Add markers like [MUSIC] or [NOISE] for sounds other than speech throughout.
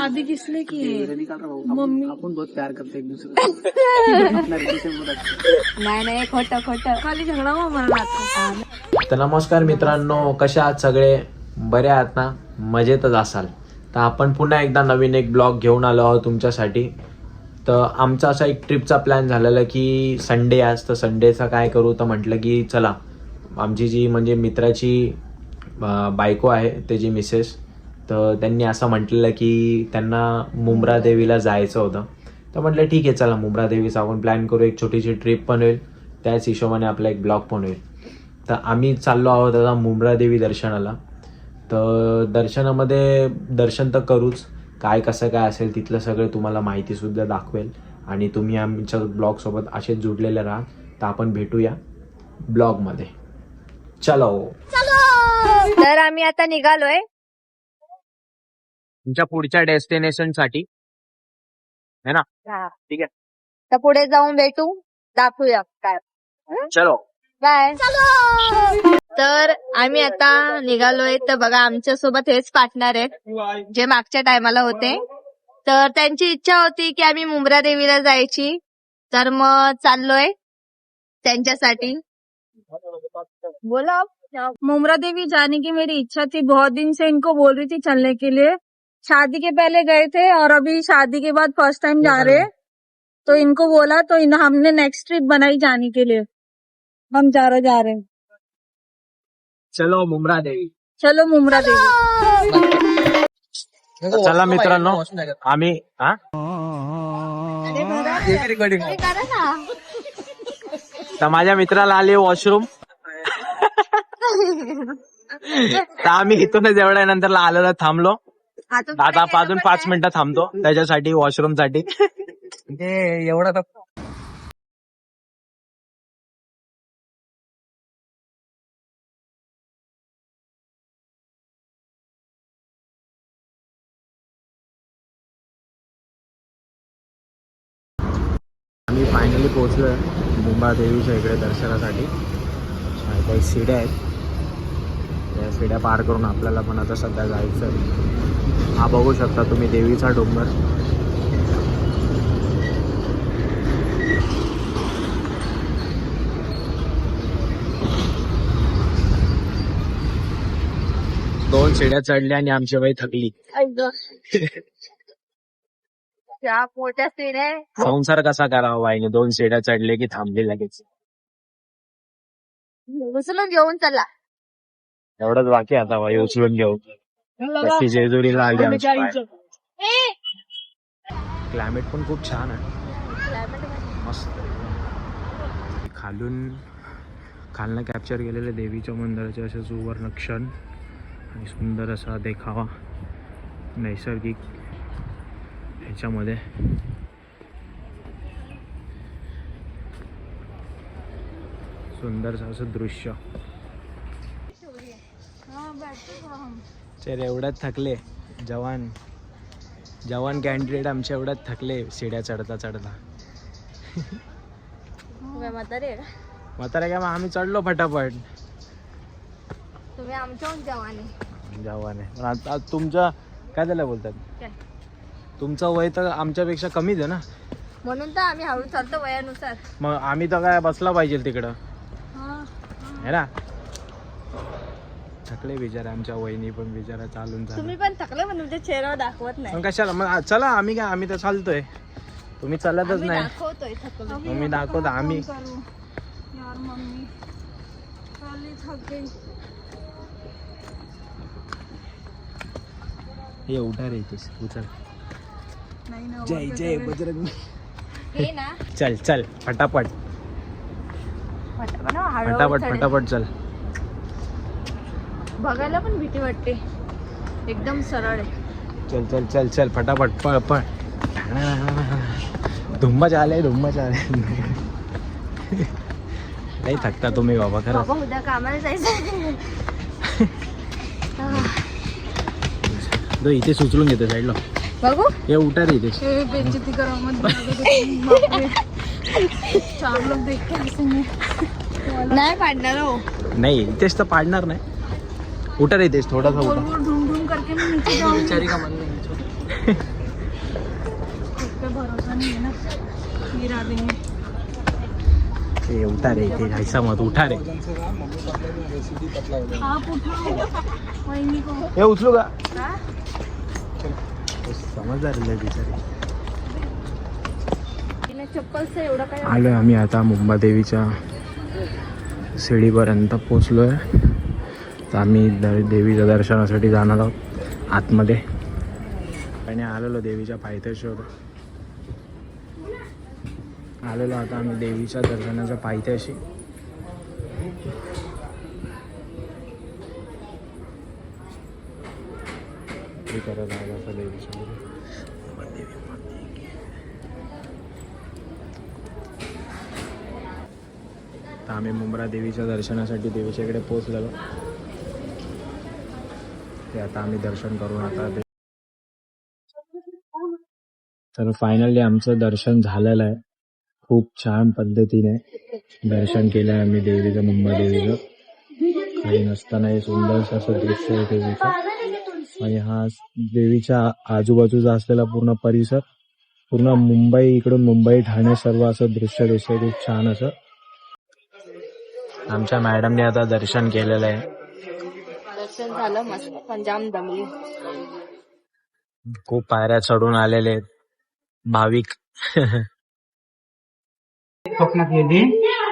शादी किसने की है? मम्मी। आपण बहुत प्यार करते एक दूसरे [LAUGHS] नाही नाही खोट खोट. खाली झगड़ा को तर नमस्कार मित्रांनो कशा आहात सगळे? बरे आहात ना? मजेतच असाल. तर आपण पुन्हा एकदा नवीन एक ब्लॉग घेऊन आलो आहोत तुमच्यासाठी. तर आमचा असा एक ट्रिपचा प्लॅन झालेला की संडे आज तर संडेचा काय करू? तर म्हटलं की चला आमची जी म्हणजे मित्राची बायको आहे त्याची मिसेस तर त्यांनी असं म्हटलेलं की त्यांना मुंब्रा देवीला जायचं होतं. तर म्हटलं ठीक आहे चला मुंब्रा देवीचा आपण प्लॅन करू. एक छोटीशी ट्रिप पण होईल. त्याच हिशोबाने आपला एक ब्लॉग पण होईल. तर आम्ही चाललो आहोत आता मुंब्रा देवी दर्शनाला. तर दर्शनामध्ये दर्शन तर करूच. काय कसं काय असेल तिथलं सगळं तुम्हाला माहितीसुद्धा दाखवेल. आणि तुम्ही आमच्या ब्लॉगसोबत असेच जुडलेले राहा. तर आपण भेटूया ब्लॉगमध्ये चलो! तर आम्ही आता निघालोय. तुमच्या पुढच्या डेस्टिनेशनसाठी. है ना? ठीक आहे. तर पुढे जाऊन भेटू. दाखवूया काय. चलो. बाय. तर आम्ही आता निघालोय. तर बघा आमच्यासोबत हेच पार्टनर आहेत जे मागच्या टायमाला होते. तर त्यांची इच्छा होती की आम्ही मुंब्रा देवीला जायची. तर मग चाललोय त्यांच्यासाठी. बोला. मुमरा देवी जाने की मेरी इच्छा थी. बहुत दिन से इनको बोल रही थी चलने के लिए. शादी के पहले गए थे और अभी शादी के बाद फर्स्ट टाइम जा रहे हैं। तो इनको बोला तो इन हमने नेक्स्ट ट्रिप बनाई जाने के लिए। हम जा रहे जा रहे हैं। चलो मुमरा देवी चलो मुमरा देवी चला मित्रांनो आम्ही हा? करा ना। तर माझ्या मित्राला आले वॉशरूम [LAUGHS] तर आम्ही इथूनच एवढ्या नंतर आलेला थांबलो. आता अजून पाच मिनिटं थांबतो. त्याच्यासाठी वॉशरूमसाठी. ते एवढा तर आम्ही फायनली पोहोचलो आहे मुंबा देवीच्या इकडे दर्शनासाठी. आणि काही शिड्या आहेत. त्या शिड्या पार करून आपल्याला पण आता सध्या जायचं आहे हा बघू शकता तुम्ही देवीचा डोंगर. दोन शिड्या चढल्या आणि आमची बाई थकली. मोठ्या [LAUGHS] संसार कसा करावा बाईने? दोन शिड्या चढले की थांबली लगेच. उचलून घेऊन चला. एवढंच बाकी आता बाई उचलून घेऊ कशी जेजुरीला आली आमची. बाई. क्लायमेट पण खूप छान आहे. मस्त. खालून खालनं कॅप्चर केलेले देवीच्या मंदिराचे असे सुवर्ण क्षण आणि सुंदर असा देखावा. नैसर्गिक ह्याच्यामध्ये. सुंदरसं असं दृश्य. चल एवढ्यात थकले. जवान. जवान कॅन्डिडेट आमच्या एवढ्यात थकले. शिड्या चढता चढता. म्हातारे? म्हातारा काय मग आम्ही चढलो फटाफट. तुम्ही आमच्याहून जवाने जवान आहे. पण आता तुमच्या काय त्याला बोलतात? तुमचं वय तर आमच्यापेक्षा कमीच आहे ना? म्हणून तर आम्ही हळू चालतो वयानुसार. मग आम्ही तर काय बसला पाहिजे तिकडं. है ना? थकले बिचारा आमच्या वहिनी पण बिचारा चालून तुम्ही पण थकले पण तुमच्या चेहऱ्यावर दाखवत नाही. मग कशाला? मग आ- चला आम्ही काय आम्ही तर चालतोय. तुम्ही चालतच नाही. दाखवतोय थकलो. मग मी दाखवतो आम्ही यार मम्मी. खाली थक. गई हे उठा रे इथेच उचल. नहीं ना जय जय बजरंग हे ना. चल चल फटाफट. फटाफट फटाफट. फटाफट चल. बघायला पण भीती वाटते. एकदम सरळ आहे. चल चल चल चल फटाफट पळ पळ. धुम्म चाले धुम्म चाले नाही थकता तुम्ही बाबा खरं बाबा उद्या कामाला जायचं तो इथे सुचलून घेतो साईडला. बघू. हे उठा रे इथे. करो मत बाप रे। चार लोग देख के हंसेंगे नाही पाडणार हो. नाही इथेच तर पाडणार नाही. उठा रे इथेच थोडासा गोल उठा. गोल ढूंढ ढूंढ करके मैं नीचे जाऊंगी [LAUGHS] भरोसा नहीं है ना. गिरा देंगे ए, उठा रे इथे जायचा मत उठा रे. आप उठाओ को? हे? उचलू का समजदार बिचारी. चप्पलचं एवढं काय आलोय आम्ही आता मुंबादेवीच्या शिडीपर्यंत आहे तर आम्ही द देवीच्या दर्शनासाठी जाणार आहोत आतमध्ये. आणि आलेलो देवीच्या पायथ्याशी आलेलो आता आम्ही देवीच्या दर्शनाच्या पायथ्याशी. करत आहे देवीच्या तर आम्ही मुंब्रा देवीच्या दर्शनासाठी देवीच्याकडे पोहोचलेलो. ते आता आम्ही दर्शन करून आता तर फायनली आमचं दर्शन झालेलं आहे. खूप छान पद्धतीने दर्शन केलं आहे आम्ही देवीचं मुंबई देवीचं काही नसताना हे सुंदरसं असं दृश्य आहे देवीचं आणि हा देवीच्या आजूबाजूचा असलेला पूर्ण परिसर पूर्ण मुंबई इकडून मुंबई ठाणे सर्व असं दृश्य दिसतंय. खूप छान असं. आमच्या मॅडमने आता दर्शन केलेलं आहे. दर्शन झालं मस्त. पण जाम दमली. खूप पायऱ्या चढून आलेले आहेत. भाविक. स्वप्नात गेली.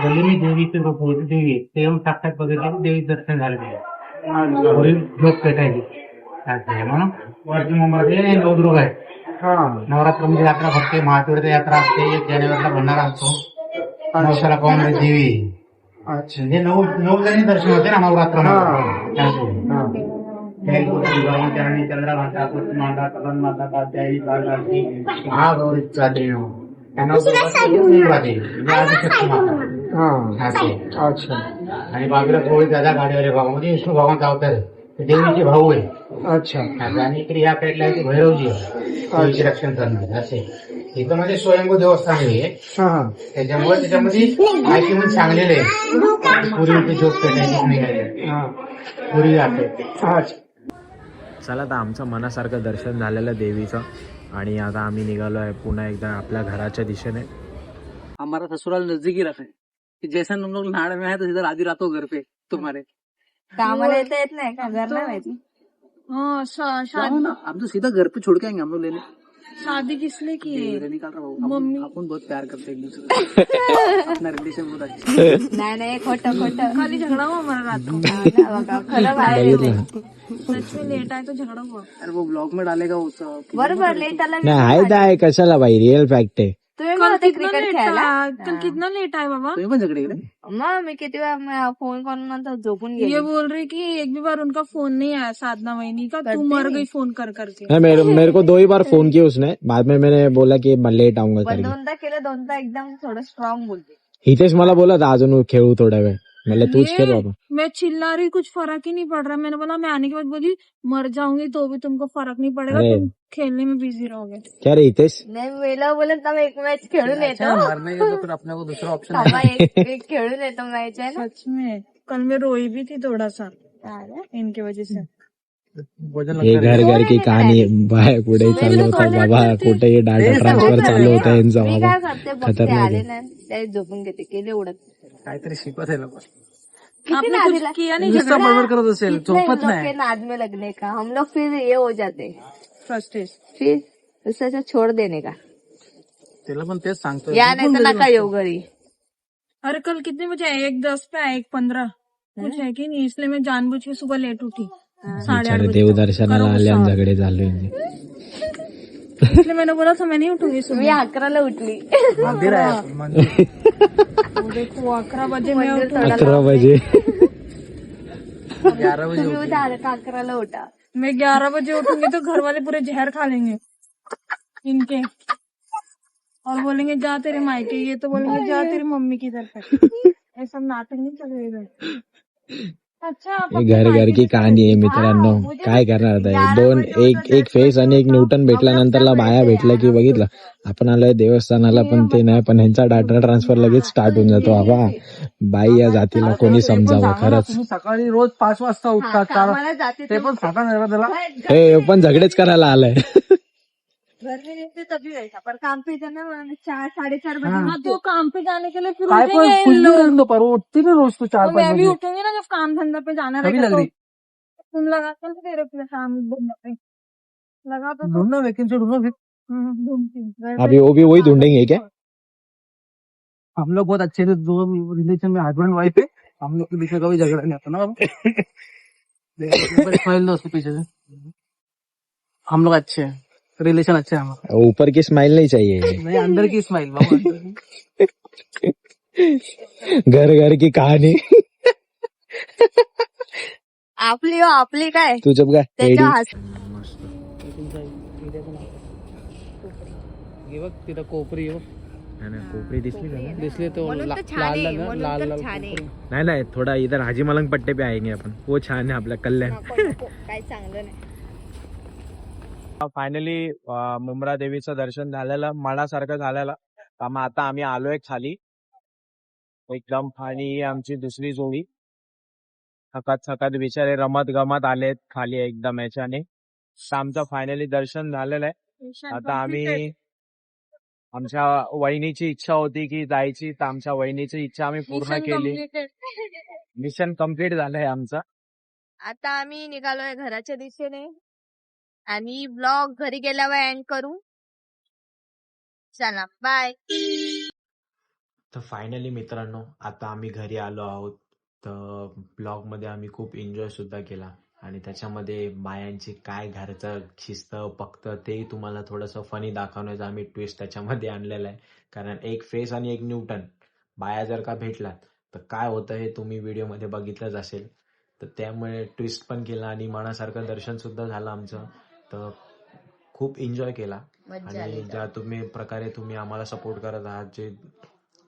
म्हणजे मी देवीचे रूप होते देवी. ते येऊन साक्षात बघितले देवी दर्शन झालं ते वरील झोप पेटायची असं आहे म्हणून. मुंबईमध्ये नवदुर्ग आहे नवरात्रमध्ये यात्रा भरते. महाशिवरात्री यात्रा असते. एक जानेवारीला भंडारा असतो. नवसाला पाहून देवी. अच्छा. म्हणजे नऊ नऊ जणी दर्शन होते ना नवरात्र चंद्रभाषा महागौरीचा देव अच्छा आणि बाजूला थोडी दादा गाडीवाले भाऊ म्हणजे विष्णू भगवान अवतार देवीचे भाऊ आहे अच्छा आणि इकडे या पेटला भैरवजी आहे. रक्षण करणार असे इथं म्हणजे स्वयंभू देवस्थान आहे त्याच्यामुळे त्याच्यामध्ये माहिती म्हणून सांगलेले आहे पूर्वी ते जोत पेटायची पूर्वी जाते चला तर आमचं मनासारखं दर्शन झालेलं आहे देवीचं. आणि आता आम्ही निघालो आहे पुन्हा एकदा आपल्या घराच्या दिशेने. हमारा ससुराल नजदीक ही रखा है कि जैसा हम लोग नाड़ में है तो इधर आधी रातों घर पे तुम्हारे. कामाला येता येत नाही का? घर नाही माहिती. हाँ शा, जाओ शादी ना हम तो सीधा घर पे छोड़ के आएंगे हम लोग लेने. शादी किसने की है? ये निकाल रहा हूँ। मम्मी। अपन बहुत प्यार करते हैं एक दूसरे [LAUGHS] को अपना रिलेशन बहुत अच्छा है। नाही नाही खोटं खोटं। खाली झगड़ा हुआ हमारा रात को। हा ना बघा, खरं बाहेर येते. सच में लेट आए तो झगड़ा हुआ। अरे वो ब्लॉग में डालेगा वो सब। बरोबर लेट आला नाही आहे तर आहे कशाला बाई रिअल फॅक्ट आहे कल पण होते कितना क्रिकेट लेट खेळायला. आया कल कितना लेट आया बाबा? तुम्ही पण झगडे गेले मग मी किती वेळा फोन करून नंतर झोपून ये गेले बोल रही कि एक भी बार उनका फोन नहीं आया साधना वहीनी का? तू मर। गई फोन कर करके नाही, मेरे मेरे को दो ही बार फोन किया उसने। बाद में मैंने बोला की मैं लेट आऊंगा पण करके। दोनदा केलं दोनदा एकदम थोडं स्ट्रॉंग बोलते. हितेश मला बोला अजून खेळू थोडा वेळ. म्हणलं पूछ के बाबा मैं। चिल्ला रही कुछ फ़र्क ही नहीं पड़ रहा। मैंने बोला मैं आने के बाद बोली मर जाऊँगी तो भी तुमको फ़र्क नहीं पड़ेगा अरे। तुम खेलने में बिज़ी रहोगे। क्या रे हितेश? नाही वेळेला बोलत ना एक मॅच खेळून येतो मरने का तो फिर अपने को दूसरा ऑप्शन थांबा, एक एक खेळून येतो मॅच आहे ना? सच में कल मैं रोई भी थी थोड़ा सा इनकी वजह से। हे घर घर की कहाणी बाय पुढे चालू होता बाबा कुठे डाटा ट्रान्सफर चालू होता यांचा बाबा. खतरनाक आहे. झोपून घेते केले उडत. काहीतरी शिकवत आहे लोक. बडबड करत असेल झोपत लोग नाही. के नाद में लगने का? हम लोग फिर ये हो जाते. फिर छोड़ देने का? त्याला पण तेच सांगतोय. या नाही तर नका येऊ घरी. अरे कल कितने बजे एक दस पे एक पंद्रह कुछ है कि नहीं? इसलिए मैं जानबूझ के सुबह लेट उठी। बिचारे देवदर्शनाला आले झगडे झाले इसलिए मैंने बोला था मैं नहीं उठूँगी मी सुबह अकराला उठली. मंदिर देखो अकरा बजे मैं अकरा बजे ग्यारह अकराला उठा? मैं ग्यारह बजे उठूँगी तो घर वाले पूरे जहर खा लेंगे इनके. और बोलेंगे जा तेरे मायके ये तो बोलेंगे जा तेरी मम्मी की तरफ़ ये सब नाटक नहीं चलेगा अच्छा आप हे घर घर की कहाणी आहे मित्रांनो. काय करणार आता? हे? दोन एक एक फेस आणि एक न्यूटन भेटल्यानंतरला बाया भेटल्या की बघितलं. आपण आलोय देवस्थानाला पण ते नाही पण ह्यांचा डाटा ट्रान्सफर लगेच स्टार्ट होऊन जातो. बाबा बाई या जातीला कोणी समजावं खरंच. सकाळी रोज पाच वाजता उठता चार मला जाते ते पण हे पण झगडेच करायला आलाय. [LAUGHS] घर में रहते तभी वैसा पर काम पे जाना चार साढ़े चार बजे हाँ। तो काम पे जाने के लिए फिर काय उठेंगे पण इन भी लोग। कर दो पर वो उठती ना रोज तो चार तो पाँच मैं भी बजे। उठूँगी ना जब काम धंधा पे जाना रहेगा लग तो रही तुम हो तेरे पे शाम धंधा पे लगा तो। ढूंढना वैकेंसी ढूंढना फिर। हम्म, ढूंढती हूँ। घर पे अभी वो भी वही ढूंढेंगे क्या? हम लोग बहुत अच्छे थे दो रिलेशन में हस्बैंड वाइफ है हम लोग के बीच में कभी झगड़ा नहीं आता ना [LAUGHS] बाबू दो उसके पीछे से। हम लोग अच्छे हैं। रिलेशन अच्छे हैं हमारे ऊपर की स्माइल नहीं चाहिए। नहीं अंदर की स्माइल बाबू अंदर की। घर घर की कहाणी आपली हो आपली काय? तू जब त्याच्या हस- हे बघ तिथं कोपरी आहे बघ. कोपरी दिसली का? दिसले तो म्हणून ला- तर छान लाल आहे, लाल म्हणून लाल तर लाल छान आहे. कोपरी. नाही नाही थोडा इधर हाजी मलंग पट्टे पे आएंगे अपन। वो छान आहे आपल्या कल्याण। नको नको काय चांगलं नाही. फायनली मुंब्रा देवीचं दर्शन झालेलं मनासारखं झालेलं. त्यामुळे आता आम्ही आलोय खाली. एकदम आणि ही आमची दुसरी जोडी. थकत थकत बिचारे रमत गमत आलेत खाली एकदम याच्याने. आमचं फायनली दर्शन झालेलं आहे. आता आम्ही. आमच्या वहिनीची इच्छा होती की जायची तर आमच्या वहिनीची इच्छा आम्ही पूर्ण केली. मिशन कंप्लीट झालंय आमचं. आता आम्ही निघालोय घराच्या दिशेने. आणि ब्लॉग घरी गेल्यावर एंड करू. चला बाय तर फायनली मित्रांनो आता आम्ही घरी आलो आहोत. तर ब्लॉगमध्ये आम्ही खूप एन्जॉय सुद्धा केला. आणि त्याच्यामध्ये बायांची काय घरचं शिस्त पक्त ते तुम्हाला थोडंसं फनी दाखवण्याचा आम्ही ट्विस्ट त्याच्यामध्ये आणलेला आहे. कारण एक फेस आणि एक न्यूटन बाया जर का भेटलात तर काय होतं हे तुम्ही व्हिडिओमध्ये बघितलंच असेल. तर त्यामुळे ट्विस्ट पण केला आणि मनासारखं दर्शन सुद्धा झालं आमचं. तर खूप एन्जॉय केला. आणि ज्या तुम्ही प्रकारे तुम्ही आम्हाला सपोर्ट करत आहात जे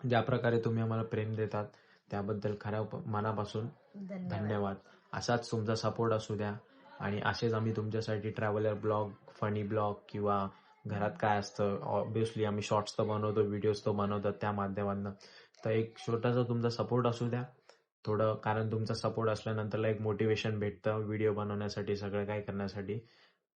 ज्या प्रकारे तुम्ही आम्हाला प्रेम देतात त्याबद्दल खऱ्या मनापासून धन्यवाद. असाच तुमचा सपोर्ट असू द्या. आणि असेच आम्ही तुमच्यासाठी ट्रॅव्हलर ब्लॉग फनी ब्लॉग किंवा घरात काय असतं ऑब्विसली आम्ही शॉर्ट्स तर बनवतो व्हिडिओज तर बनवतो त्या माध्यमातून. तर एक छोटासा तुमचा सपोर्ट असू द्या. थोडं कारण तुमचा सपोर्ट असल्यानंतरला एक मोटिवेशन भेटतं व्हिडिओ बनवण्यासाठी सगळं काय करण्यासाठी.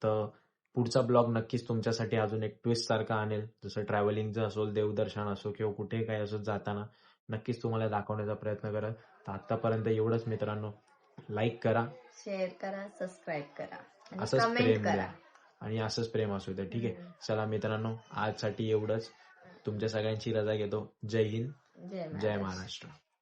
तर पुढचा ब्लॉग नक्कीच तुमच्यासाठी अजून एक ट्विस्ट सारखा आणेल. जसं ट्रॅव्हलिंगचं असो देवदर्शन असो किंवा कुठे काय असो जाताना नक्कीच तुम्हाला दाखवण्याचा प्रयत्न करा तर आतापर्यंत एवढंच मित्रांनो. लाईक करा. शेअर करा सबस्क्राईब करा. असंच प्रेम करा. द्या. आणि असंच प्रेम असू द्या ठीक आहे? चला मित्रांनो आजसाठी एवढंच. तुमच्या सगळ्यांची रजा घेतो. जय हिंद. जय महाराष्ट्र.